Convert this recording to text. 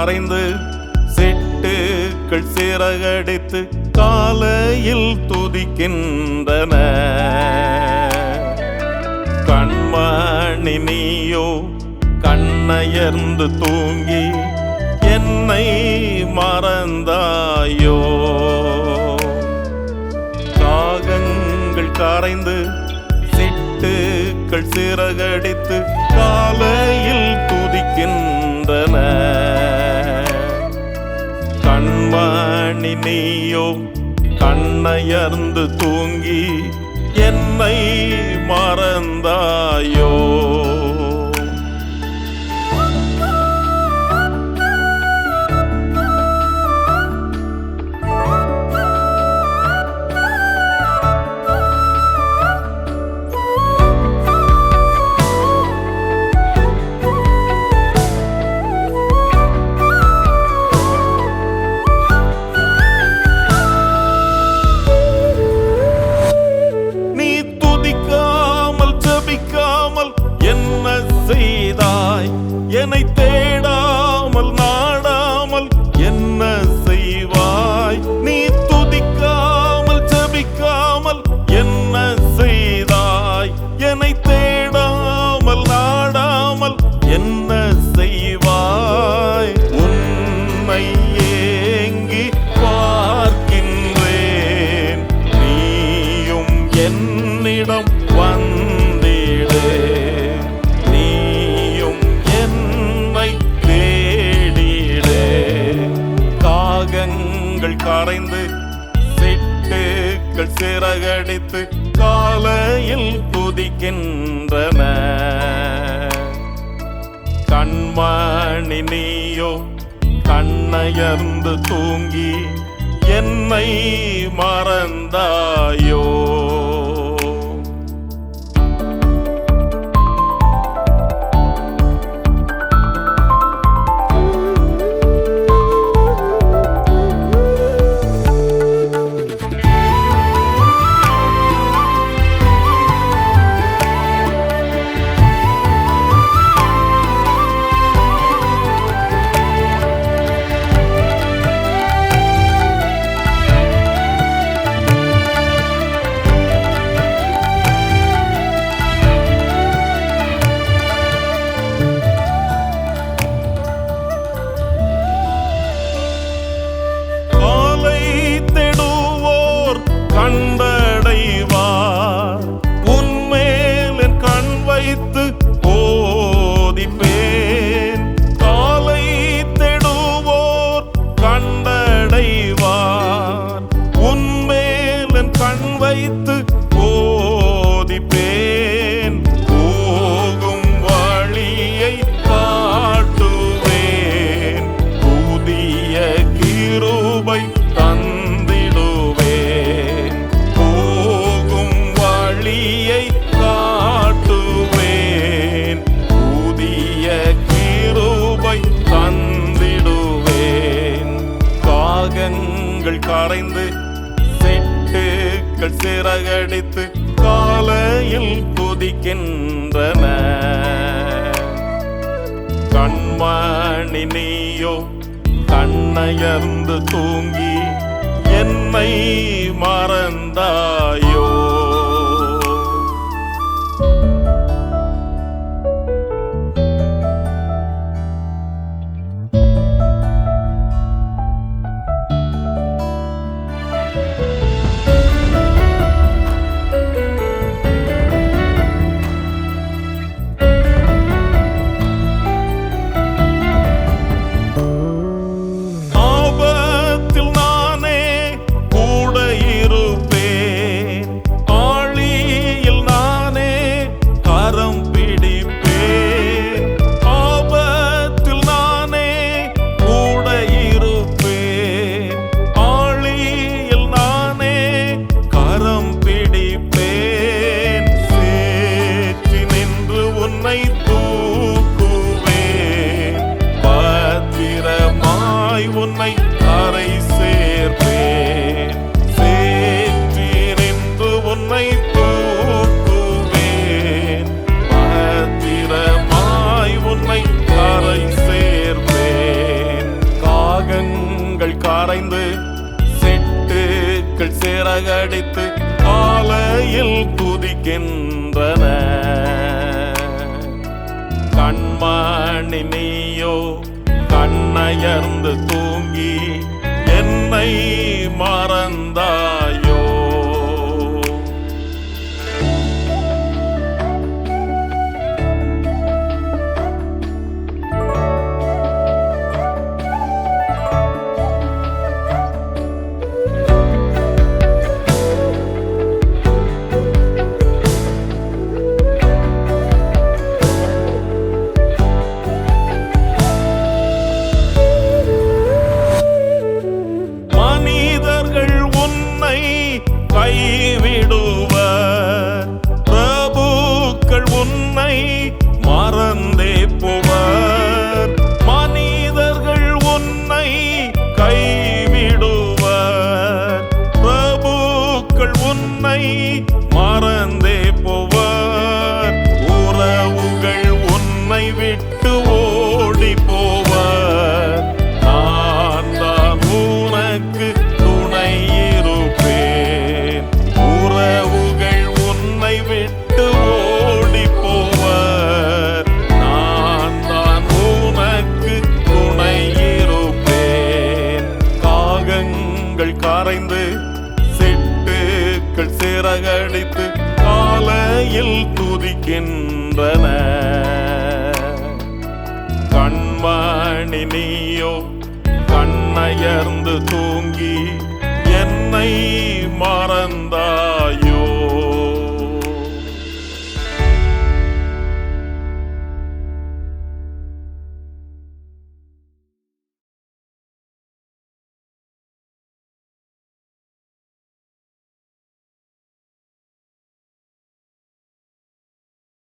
கரைந்து செட்டுக்கள் சிறகடித்து காலையில் துதிக்கின்றன. கண்மணி நீயோ கண்ணயர்ந்து தூங்கி என்னை மறந்தாயோ. காகங்கள் கரைந்து சிட்டுக்கள் சிறகடித்து காலையில் துதிக்கின்றன. கண்மணி நீயோ கண்ணயர்ந்து தூங்கி என்னை மறந்தாயோ? கரைந்து சிட்டுக்கள் சிறகடித்து காலையில் குதிக்கின்றன. கண்மணி நீயோ கண்ணயர்ந்து தூங்கி என்னை மறந்தாயோ? சிட்டுக்கள் காலையில் துதிக்கின்றன கண்மணி நீயோ கண்ணயர்ந்து தூங்கி என்னை மறந்தாயோ? செட்டுக்கள் சிறகடித்து காலையில் குதிக்கின்றன. கண்மணி நீயோ கண்ணயர்ந்து தூங்கி கண்ணாய் நீயோ கண்ணயர்ந்து தூங்கி என்னை மறந்து